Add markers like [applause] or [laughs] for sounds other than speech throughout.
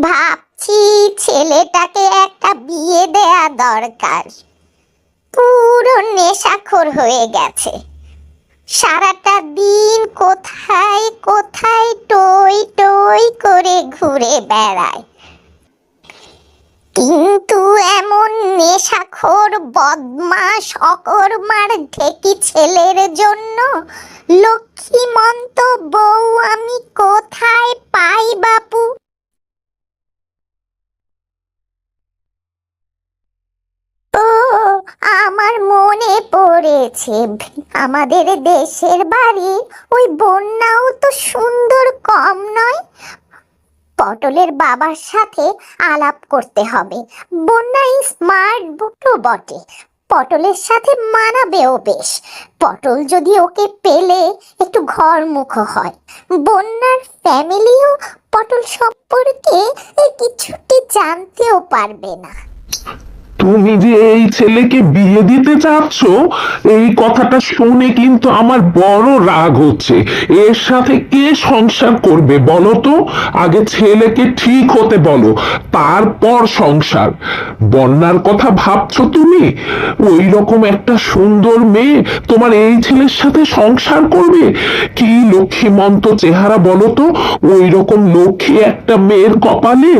ভাবছি ছেলেটাকে একটা বিয়ে দেয়া দরকার। পুরো নেশাখোর হয়ে গেছে। সারাটা দিন কোথায় কোথায় টই টই করে ঘুরে বেড়ায়। কিন্তু এমন নেশাখোর বদমাস অকর্মার, ঢেকি ছেলের জন্য লক্ষ্মীমন্ত বউ আমি কোথায় পাই বাপু ও আমার মনে পড়েছে আমাদের দেশের বাড়ি। ওই বন্যাও তো সুন্দর কম নয়। পটলের বাবার সাথে আলাপ করতে হবে। বন্যাই স্মার্ট বুটো বটে। পটলের সাথে মানাবেও বেশ। পটল যদি ওকে পেলে একটু ঘরমুখ হয়। বন্যার ফ্যামিলিও পটল সম্পর্কে কিছুটি জানতেও পারবে না। তুমি যে এই ছেলেকে বিয়ে দিতে চাচ্ছ, এই কথাটা শুনে কিন্তু আমার বড় রাগ হচ্ছে। এর সাথে কে সংসার করবে বলো তো? আগে ছেলেকে ঠিক হতে বলো, তারপর সংসার। বন্যার কথা ভাবছ তুমি? ওই রকম একটা সুন্দর মেয়ে তোমার এই ছেলের সাথে সংসার করবে? কি লক্ষ্মীমন্ত চেহারা বলো তো? ওই রকম লক্ষ্মী একটা মেয়ের কপালে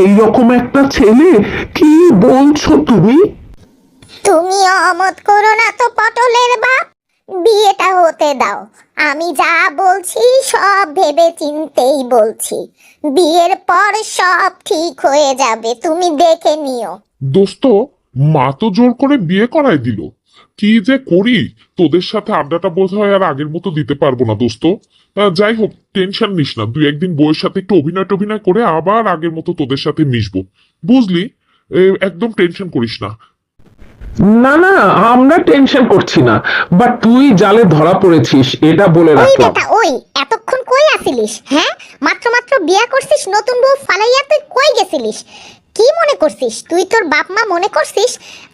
এই রকম একটা ছেলে? কি বলছো তুমি? তুমি অমত করো না তো পটলের বাপ বিয়েটা হতে দাও। আমি যা বলছি সব ভেবে চিন্তেই বলছি। বিয়ের পর সব ঠিক হয়ে যাবে তুমি দেখে নিও। দোস্ত মা তো জোর করে বিয়ে করায় দিল। কি যে করি? তোদের সাথে আড্ডাটা বোধ হয় আর আগের মতো দিতে পারব না দোস্ত। যাই হোক টেনশন নিস না। দুই একদিন বউয়ের সাথে একটু অভিনয় টভিনয় করে আবার আগের মতো তোদের সাথে মিশবো। বুঝলি? একদম টেনশন করিস না। না না আমরা টেনশন করছি না। বাট তুই জালে ধরা পড়েছিস এটা বলে ওই রাখলাম। বেটা ওই এতক্ষণ কই আছিলিস হ্যাঁ? মাত্র মাত্র বিয়া করছিস নতুন বউ ফালাইয়া তুই কই গেছিলিস? কি মনে করছিস? তুই তোর বাপ মা মনে করছিস?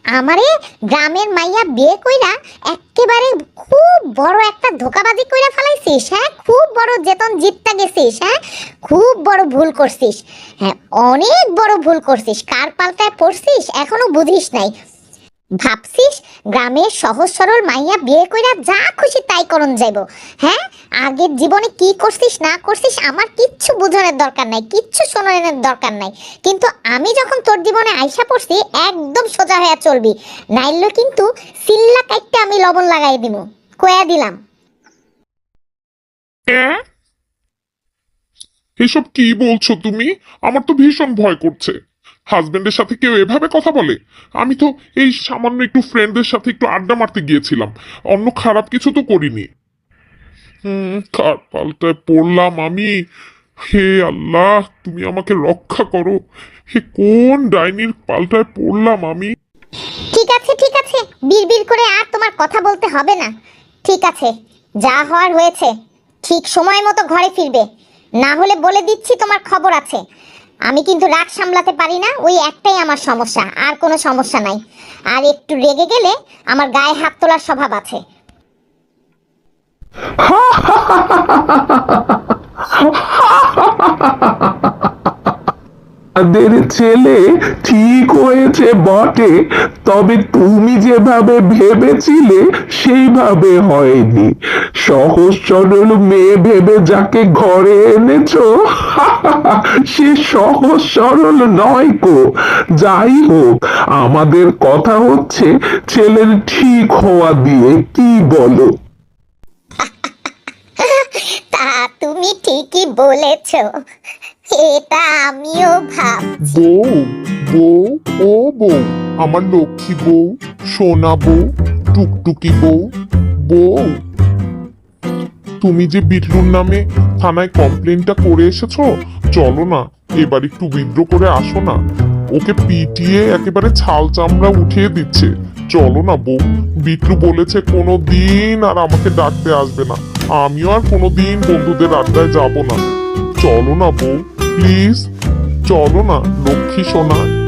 আমারে গ্রামের মাইয়া বিয়ে কইরা একেবারে খুব বড় একটা ধোকাবাজি কইরা ফেলাইছিস হ্যাঁ? খুব বড় যেতন জিতটা গেছিস হ্যাঁ? খুব বড় ভুল করছিস হ্যাঁ? অনেক বড় ভুল করছিস। কার পাল্টায় পড়ছিস? এখনও বুঝিস নাই। ভাবছিস? গ্রামের সহজ সরল মাইয়া বিয়ে কইরা যা খুশি তাই করন যাইব। হ্যাঁ? আগের জীবনে কি করছিস, না করছিস আমার কিচ্ছু বুঝানোর দরকার নাই, কিচ্ছু শোনানোর দরকার নাই। কিন্তু আমি যখন তোর জীবনে আইসা পড়ছি, একদম সোজা হয়ে চলবি। নাইলে কিন্তু সিল্লা কাইটটা আমি লবণ লাগাই দিব কয়া দিলাম? এসব কি বলছো তুমি? আমার তো ভীষণ ভয় করছে। হাজবেন্ডের সাথে কেউ এভাবে কথা বলে? আমি তো এই সামান্য একটু ফ্রেন্ডদের সাথে একটু আড্ডা মারতে গিয়েছিলাম। অন্য খারাপ কিছু তো করিনি। হুম, কার পাল্টায় পড়লাম আমি? হে আল্লাহ, তুমি আমাকে রক্ষা করো। হে, কোন ডাইনির পাল্টায় পড়লাম আমি? ঠিক আছে ঠিক আছে। বিড়বিড় করে আর তোমার কথা বলতে হবে না। ঠিক আছে, যা হওয়ার হয়েছে। ঠিক সময় মতো ঘরে ফিরবে। না হলে বলে দিচ্ছি তোমার খবর আছে। আমি কিন্তু রাগ সামলাতে পারি না, ওই একটাই আমার সমস্যা, আর কোনো সমস্যা নাই। আর একটু রেগে গেলে আমার গায়ে হাত তোলার স্বভাব আছে। তাদের ছেলে ঠিক হয়েছে বটে, তবে তুমি যেভাবে ভেবেছিলে সেইভাবে হয়নি। সহজ সরল মেয়ে ভেবে যাকে ঘরে এনেছ সে সহজ সরল নয় কো। যাই হোক, আমাদের কথা হচ্ছে ছেলের ঠিক হওয়া দিয়ে, কি বলো? [laughs] তা তুমি ঠিকই বলেছ। এটা আমিও ভাব বউ বউ ও বউ, আমার লক্ষ্মী বউ, সোনা বউ, টুকটুকি বউ বউ। তুমি যে বিটলুর নামে থানায় কমপ্লেনটা করে এসেছ, চলো না, এবার একটু বিদ্রোহ করে আসো না। ওকে পিটিয়ে একেবারে ছাল চামড়া উঠিয়ে দিচ্ছে। চলো না বউ, বিটলু বলেছে কোনো দিন আর আমাকে ডাকতে আসবে না। আমিও আর কোনো দিন বন্ধুদের আড্ডায় যাব না। চলো না বউ। প্লিজ চলো না লক্ষ্মী সোনা।